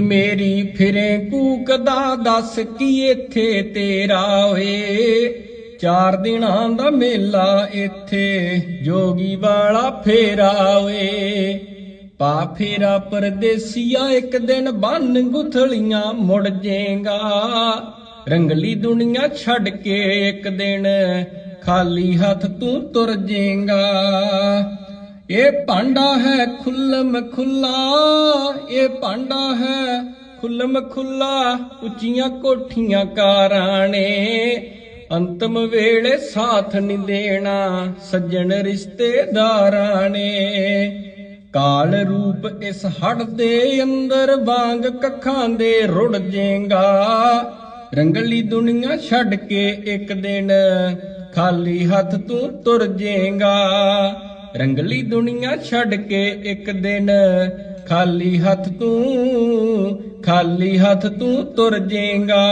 ਮੇਰੀ ਫਿਰੇ ਕੂਕਦਾ ਦੱਸ ਕੀ ਇੱਥੇ ਤੇਰਾ ਓਏ? ਚਾਰ ਦਿਨਾਂ ਦਾ ਮੇਲਾ ਇੱਥੇ, ਜੋਗੀ ਵਾਲਾ ਫੇਰਾ ਓਏ। ਪਾ ਫੇਰਾ ਪਰਦੇਸੀਆ, ਇੱਕ ਦਿਨ ਬੰਨ ਗੁਥਲੀਆਂ ਮੁੜ ਜੇਗਾ। ਰੰਗਲੀ ਦੁਨੀਆ ਛੱਡ ਕੇ ਇੱਕ ਦਿਨ, ਖਾਲੀ ਹੱਥ ਤੂੰ ਤੁਰ ਜੇਗਾ। ਇਹ ਭਾਂਡਾ ਹੈ ਖੁੱਲਮ ਖੁੱਲਾ ਇਹ ਭਾਂਡਾ ਹੈ ਖੁੱਲਮ ਖੁੱਲਾ ਉੱਚੀਆਂ ਕੋਠੀਆਂ ਕਾਰਾਂ ਨੇ। ਅੰਤਮ ਵੇਲੇ ਸਾਥ ਨਹੀਂ ਦੇਣਾ ਸੱਜਣ ਰਿਸ਼ਤੇਦਾਰਾਂ ਨੇ। ਕਾਲ ਰੂਪ ਇਸ ਹੜ ਦੇ ਅੰਦਰ ਵਾਂਗ ਕੱਖਾਂ ਦੇ ਰੁੜ ਜੇਗਾ। ਰੰਗਲੀ ਦੁਨੀਆ ਛੱਡ ਕੇ ਇੱਕ ਦਿਨ ਖਾਲੀ ਹੱਥ ਤੂੰ ਤੁਰ ਜੇਗਾ। ਰੰਗਲੀ ਦੁਨੀਆ ਛੱਡ ਕੇ ਇੱਕ ਦਿਨ। ਖਾਲੀ ਹੱਥ ਤੂੰ ਖਾਲੀ ਹੱਥ ਤੂੰ ਤੁਰ ਜੇਗਾ।